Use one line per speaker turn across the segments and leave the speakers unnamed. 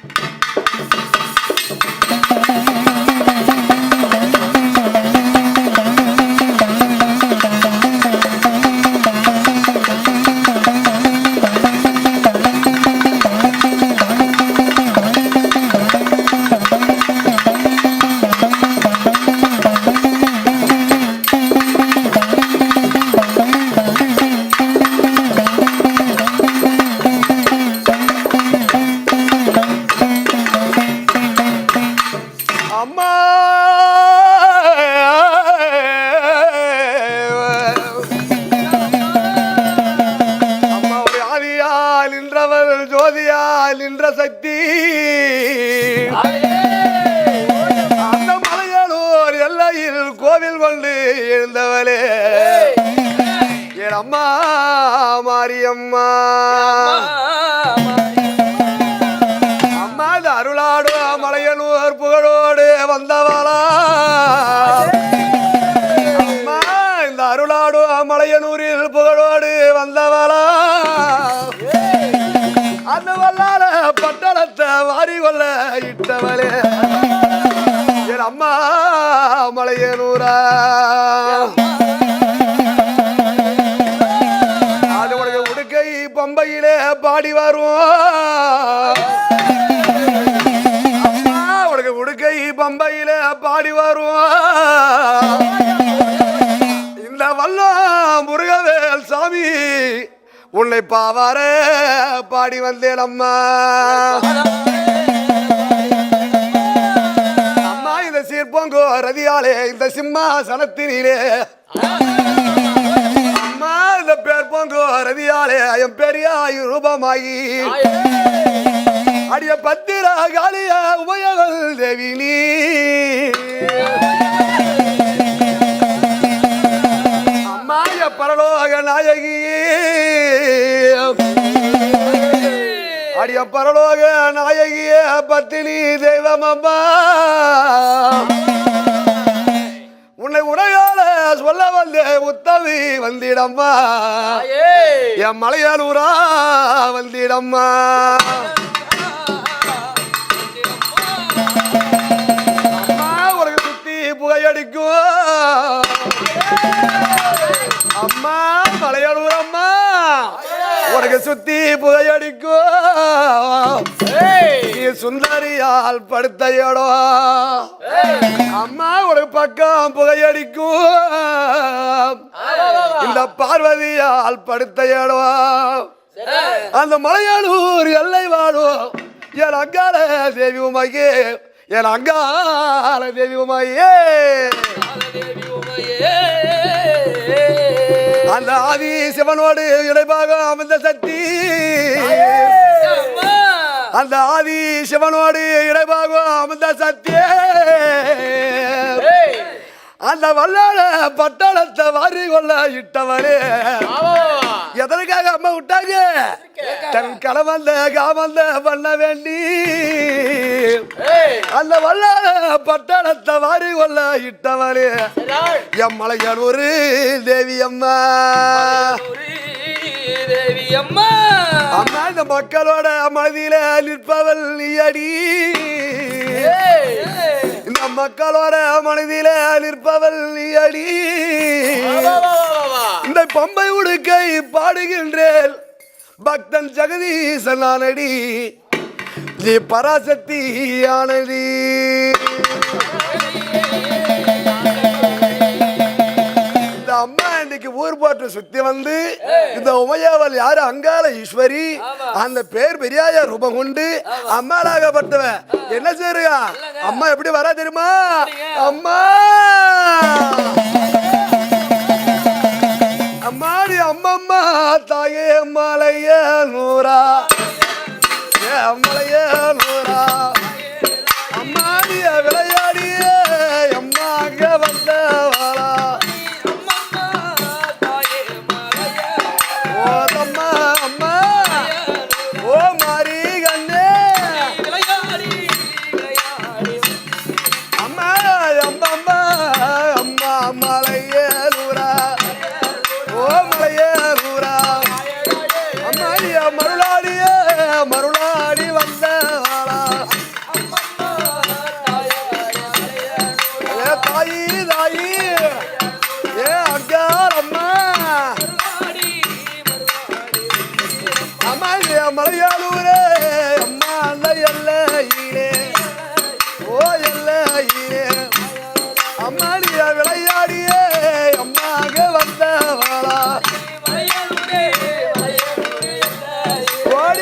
Thank you. கோவில் கொண்டு எழுந்தவளே. என் அம்மா மாரியம்மா. அம்மா இந்த அருளாடு மலையனூர் புகழோடு வந்தவளா. அம்மா இந்த அருளாடு மலையனூரில் புகழோடு வந்தவளா. அந்த வல்லால பட்டணத்தை வாரி கொள்ள இட்டவளே. என் அம்மா மலையனூரா? அது உனக்கு உடுக்கை பம்பையிலே பாடி வரும். உனக்கு உடுக்கை பம்பையிலே பாடி வரும். இந்த வல்லம் முருகவேல் சாமி உன்னை பாவார பாடி வந்தேன் அம்மா. அம்மா இந்த ரதியாலே இந்த சிம்மாசனத்தினிலே. அம்மா இந்த பேர் பொங்கோ ரதியாலே என் பெரியாய் ரூபமாகி. அடிய பத்திரா காலிய உமையவள் தேவி நீ அம்மாய பரலோக நாயகி. அடிய பரலோக நாயகிய பத்தினி தெய்வம் அம்மா உன்னை உரையால சொல்ல வந்தே உத்தவி வந்திடம்மா. என் மலையாளூரா வந்திடம்மா. சுத்தி புகையடிக்கும். நீ சுந்தரியால் படுத்த இடம் அம்மா உனக்கு பக்கம் புகையடிக்கும். இந்த பார்வதியால் படுத்த இடம் அந்த மலையாளூர் எல்லை வாழும் என் அங்கால தேவி உமையே. என் அங்கால தேவி உமையே. அந்த ஆதி சிவனோடு இடைபாக அமர்ந்த சக்தி. அந்த ஆதி சிவனோடு இடைபாக அமர்ந்த சக்தியே அந்த வல்லாள பட்டாளத்தை வாரி கொள்ள இட்டவரே எதற்காக அம்மா விட்டாங்க? தன் கணவந்த காமந்த பண்ண வேண்டி. அந்த வல்லாள பட்டாளத்தை வாரி கொள்ள இட்டவரே எம் மலையான் ஒரு தேவி அம்மா.
தேவி அம்மா.
அம்மா இந்த மக்களோட மனதில நிற்பவள் நீயடி இந்த மக்களோட மனதில நிற்பவள் நீயடி இந்த பம்பை உடுக்கை பாடுகின்றேன் பக்தன் ஜெகதீசன் ஆனடி. நீ பராசக்தி ஆனடி. இந்த அம்மா இன்னைக்கு ஊர் போட்டு சுத்தி வந்து இந்த உமையாவல் யாரு? அங்கால ஈஸ்வரி. அந்த பேர் பெரியாய ரூபம் கொண்டு அம்மாளாகப்பட்டவ. என்ன செய்யுங்க அம்மா எப்படி வரா தெரியுமா? அம்மா! அம்மாடி அம்மம்மா தாயே மலைய நூறா. ஏ அம்மலைய நூறா. அம்மாடிய விளையாடிய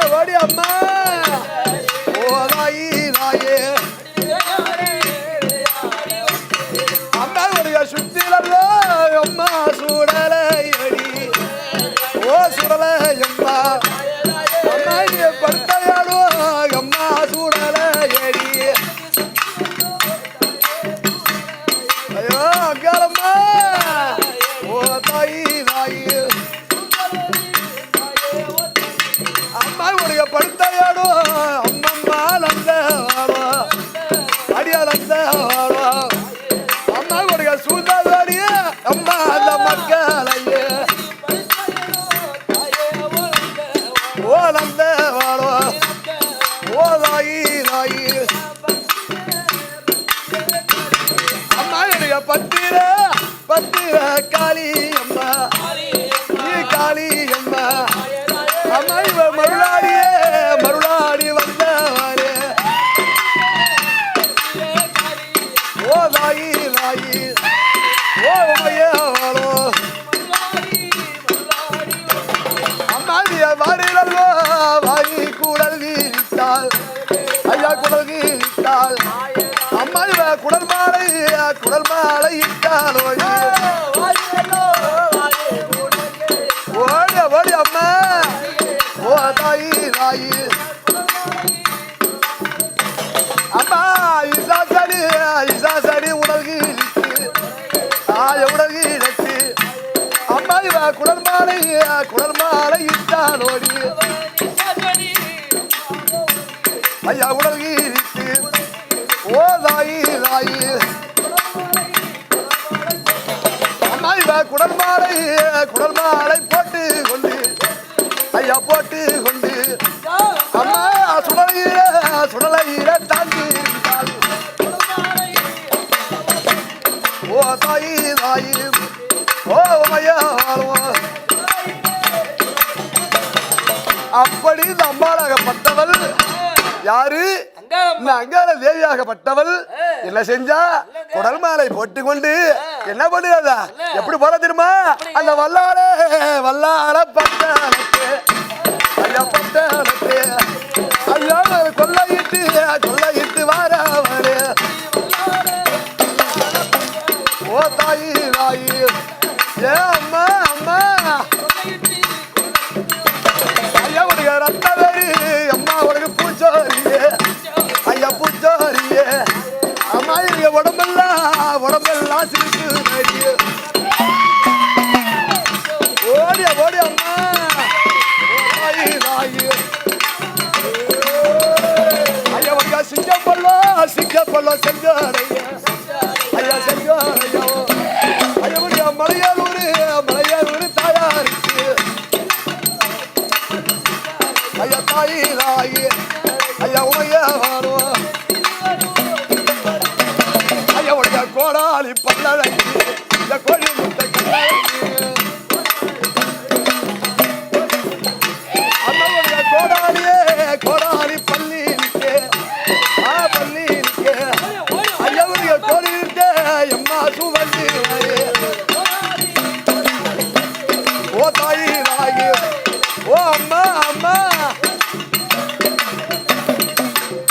ஓடியா ஓடியா அம்மா. குடல் மாலை இட்டாலோ ஓடி ஓடி அம்மா. ஓ தாயி தாயி. அம்மா இசாசடி இசாசடி உடல்கு இழுத்து ஆய உடல்கு இழுத்து அம்மா இவ குடல் மாலை குடல் மாலை இட்டாலோடி ஐயா உடல்கு இழுத்து ஓ தாயி தாயி. மாலை குடல் மாலை போட்டு கொண்டு ஐயா போட்டு கொண்டு. அம்மா சுடலையில சுடலையில தாங்கி ஓ தாயி தாயி ஓ உமையா அப்படி இந்த யாரு? அங்காள தேவியாகப்பட்டவள் என்ன செஞ்சா? குடல் மாலை போட்டு கொண்டு என்ன பண்ணுறதா எப்படி போற தெரியுமா? அந்த வல்லார வல்லார ஐயா சிங்கப்பல்லோ செஞ்சோரையா ஐயா செஞ்சோரையா ஐயா மலையாளூர் மலையாளூர் தாயாருக்கு. ஐயா தாயி தாயி. ஐயா உமையா வாரும் ஐயா உடைய கோடாலி பல்லழகி. இந்த கோழி முட்டை கல்லழகி.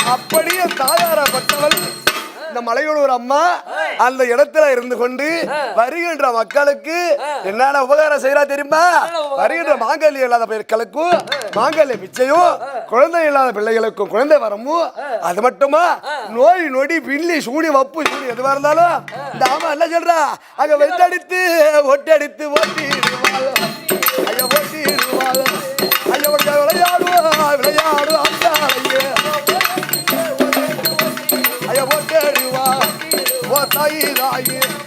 அப்படியே தாயாரப்பட்டவள் இந்த மலையூர் அம்மா அந்த இடத்துல இருந்து கொண்டு வருகின்ற மக்களுக்கு என்னென்ன உபகாரம் செய்யறா தெரியுமா? வருகின்ற மாங்கல்யம் இல்லாத மக்களுக்கும் மாங்கல்ய பிச்சையும் குழந்தை இல்லாத பிள்ளைகளுக்கும் குழந்தை வரமும் அது மட்டுமா? நோய் நொடி பில்லி சூடி வப்பு சூடி எதுவா இருந்தாலும் இந்த ஆமா என்ன சொல்றா? அங்க வெந்தடித்து ஒட்டடித்து ஓட்டிடுவாள் ஓ தாயி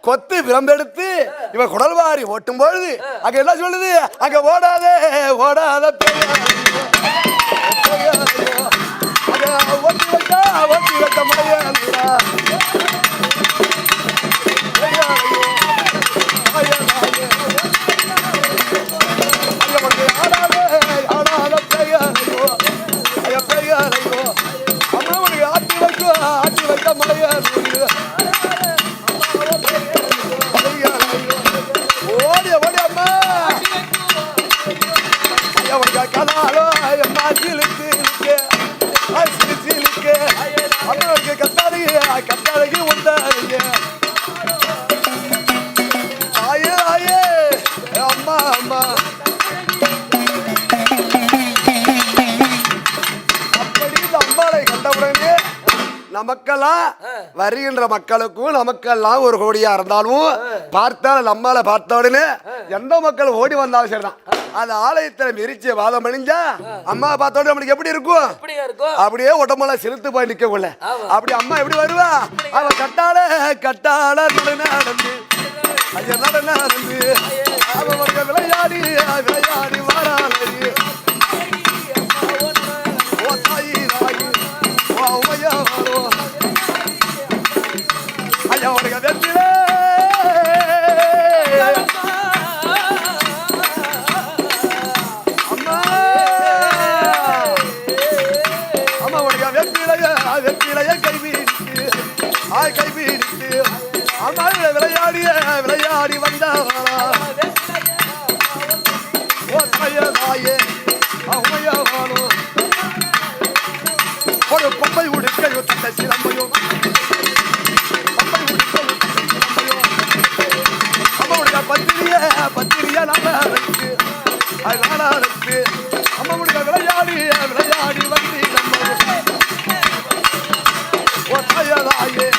கொத்து விரம்பெடுத்து இவ குடல்வாரி ஓட்டும் பொழுது அங்க என்ன சொல்லுது? அங்க ஓடாதே ஓடாத ஓட்டி வைக்க ஓட்டி வைக்க முடியாதுடா. பேயாரியோ, பேயாரியோ. ஐயா, உனக்கு நமக்கெல்லாம் வருகின்ற மக்களுக்கும் நமக்கெல்லாம் ஒரு கோடியா இருந்தாலும் பார்த்தால் நம்மால பார்த்த உடனே எந்த மக்கள் ஓடி வந்தாலும் சரிதான். அந்த ஆலயத்துல மிரிச்சு வாதம் பண்ணிஞ்சா அம்மா பார்த்த உடனே நம்மளுக்கு எப்படி இருக்கும்?
அப்படியா
உடம்பெல்லாம் செலுத்து போய் நிக்க கொள்ள அப்படி அம்மா எப்படி வருவா? அவ கட்டால கட்டால நடந்து. நடந்து அவனுக்கு விளையாடி விளையாடி. வெற்றிலைய வெற்றிலைய கைவிடித்து ஆய் கைவிடித்து அமல் விளையாடிய விளையாடி வந்தவளா? ஓ தாயே தாயே ஒரு பொம்மை உடுக்கையோ தந்தை சிலம்பையும் பொம்மை உடுக்கையும் தந்த அம்மாவுடைய பத்திரிய பத்திரிய நல்லா இருக்கு. அது நானா இருக்கு அம்மாவுடைய விளையாடி விளையாடி வந்து நம்ம ஓ தாயே உமையாவோ